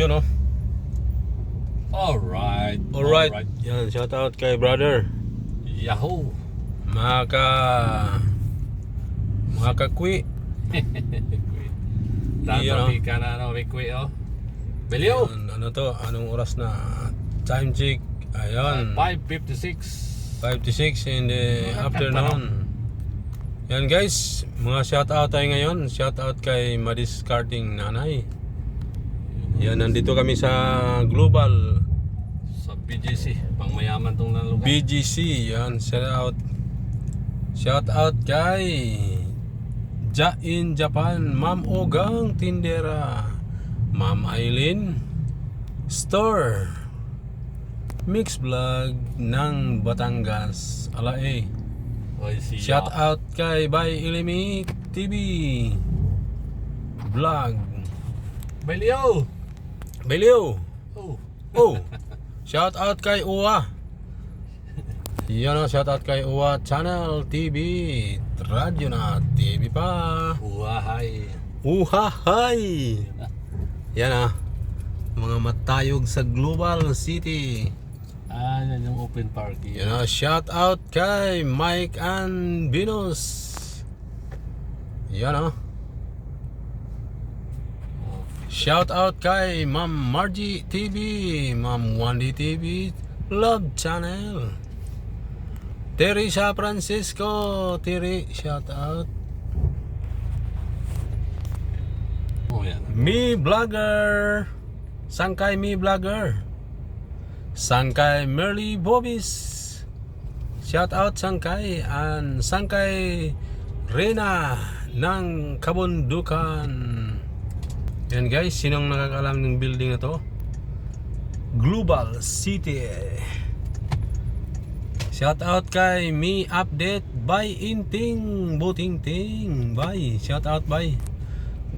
Yun oh. Alright. Alright. Yan, shout out kay brother. Yahoo! Mga ka... Mga kakwi. Tatabi ka na ano, Rikwi, oh. Belyo! Yan, ano to? Anong oras na? Time check. Ayan. 5.56. 5 to 6 in the afternoon. Yan guys, mga shout out tayo ngayon. Shout out kay Madiscarding Nanay. Yan, nandito kami sa Global Sa BGC. Pang mayaman tong na lugar. BGC. Yan, shout out. Shout out kay Ja in Japan, Ma'am Ogang Tindera, Ma'am Aileen Store, Mix Vlog ng Batangas, Alae. Oy, si Shout out kay Bay Ilimi TV Vlog. Belyo! Beliw. Oh. Oh. shout out kay Uwa. Yan o, shout out kay Uwa Channel TV. Radyo na TV pa. Uwahay. Uhahay. Yan ah. Mga matayog sa Global City. Ah, yan yung open party. Yan ah, shout out kay Mike and Venus. Yan ah. Shout out kay Ma'am Margie TV, Ma'am Wandy TV, Love Channel. Teresa Francisco, Tiri, shout out. Oh, yan. Me Vlogger, Sangkay Me Vlogger, Sangkay Merly Bobis, shout out Sangkay, and Sangkay Rena ng Kabundukan. Yan guys, sinong nakakalam ng building na to? Global City. Shout out kay Me Update by Inting Butingting. Bye. Shout out by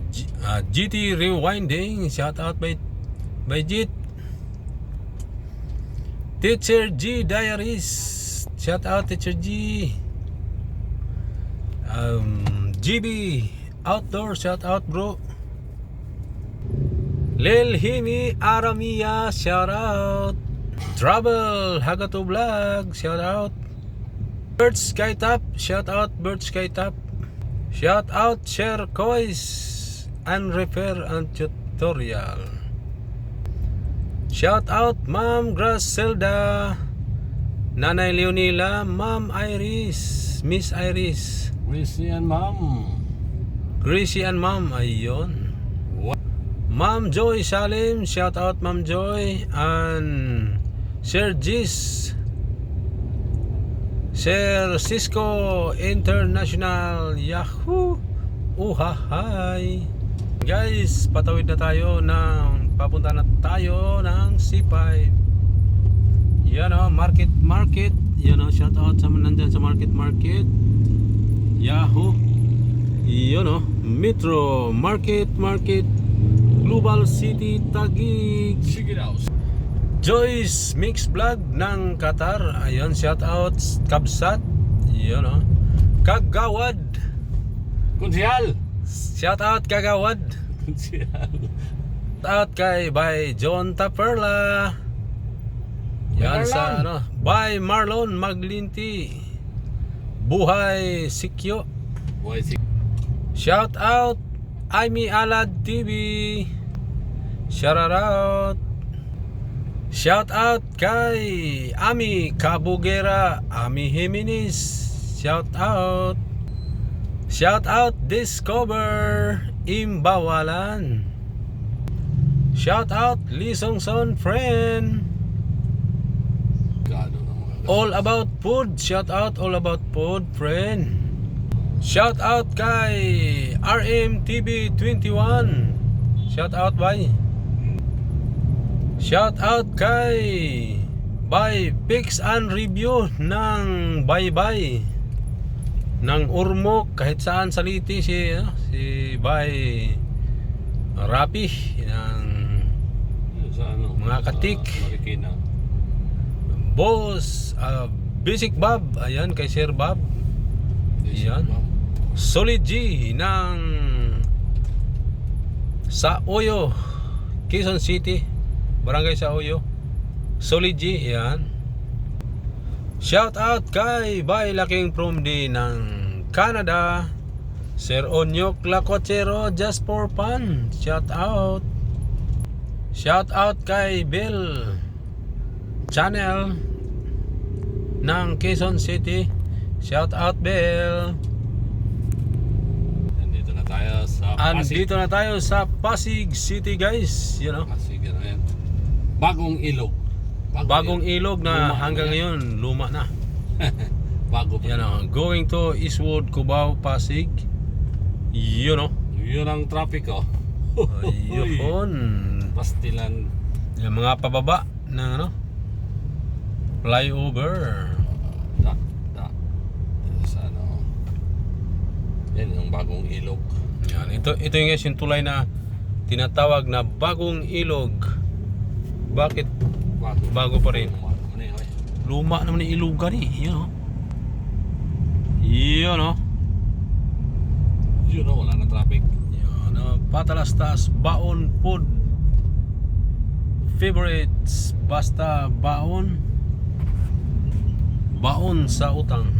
G- ah, GT Rewinding. Shout out by by Jit. Teacher G Diaries. Shout out Teacher G. Um, GB Outdoor. Shout out bro. Lil Himi Aramiya. Shout out. Travel Hagato Vlog. Shout out. Bird Sky Top. Shout out Bird Sky Top. Shout out Share Coys and Repair and Tutorial. Shout out Ma'am Gracelda, Nanay Leonila, Ma'am Iris, Miss Iris, Chrissy and Ma'am. Gracie and Ma'am, ayun. Ma'am Joy Salim, shout out Ma'am Joy and Sir Gis. Sir Cisco International Yahoo! Uhahay Guys, patawid na tayo ng papunta na tayo ng C5 Yan o, market market. Yan o, shout out sa nandyan sa market market. Yahoo! Yan o, Metro Market Market Global City Taguig. Joyce Mix Vlog ng Qatar. Ayun, shout out Kabsat. Yun oh. Kagawad. Kunsihal! Shout out Kagawad. Kunsihal. Shout out kay by John Taperla. Yan sa ano, by Marlon Maglinti. Buhay Sikyo. Boy, si... Shout out Aimee Alad TV. Shout out. Shout out kay Ami Cabugera, Ami Jimenez. Shout out. Shout out Discover Imbawalan. Shout out Lee Song Son friend. All about food. Shout out all about food friend. Shout out kay RMTV21. Shout out bye. Shout out kay by Picks and Review ng Bye Bye ng Urmok kahit saan saliti si ano, si Bay Rapi ng Sa ano? Mga katik. Marikina. Boss ah, Basic Bob ayan kay Sir Bob Yan. Ma'am. Solid G ng sa Oyo Quezon City, Barangay Sauyo, Solid G, yan. Shout out kay Bay Laking from D ng Canada. Sir Onyok Lacochero just for fun. Shout out. Shout out kay Bill Channel ng Quezon City. Shout out Bill. Nandito na tayo sa Pasig. Andito na tayo sa Pasig City guys. You know, Pasig, ano yan? Bagong ilog. bagong ilog na Luma hanggang yan. ngayon luma na. Bago pa. Yan know, going to Eastwood, Cubao, Pasig. You know. Yun ang traffic oh. Ayun. Pastilan. Yung mga pababa ng ano? Flyover. Da, da. Sa ano. Yan yung bagong ilog. Yan. Ito, ito yung guys yung tulay na tinatawag na bagong ilog. Bakit Bago. Bago pa rin. Yun, eh. luma naman yung ilugan eh? Yun oh. Yun oh. Yun oh, wala na traffic. Yan oh. Patalastas, baon food. Favorites, basta baon. Baon sa utang.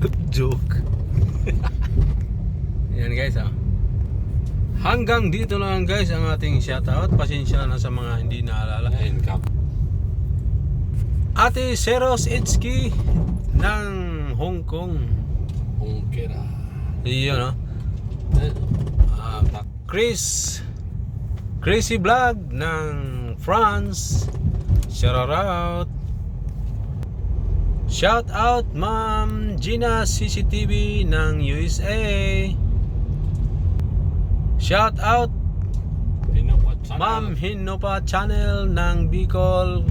Joke. Yan guys ah. Hanggang dito lang guys ang ating shoutout. Pasensya na sa mga hindi naalala. Ayun, kap. Ate Seros Itski ng Hong Kong. Ungkira. Iyon no. Eh, Ah, Chris Crazy Vlog ng France. Shout out. Shout out Ma'am Gina CCTV ng USA. Shout out. Ma'am Hinopa Channel ng Bicol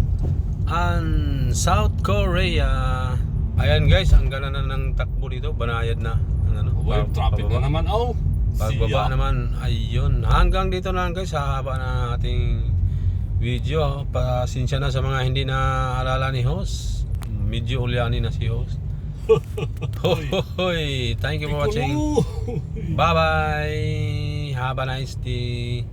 and South Korea. Ayan guys, ang gana na ng takbo dito, banayad na. Ang Ano, Uy, pa- traffic na pababa. naman. Oh, Pagbaba naman, ayun. Hanggang dito na lang guys, sa haba na ating video. Pasensya na sa mga hindi na alala ni host. Medyo ulyani na si host. Hoy, thank you for watching. Piccolo. Have a nice day.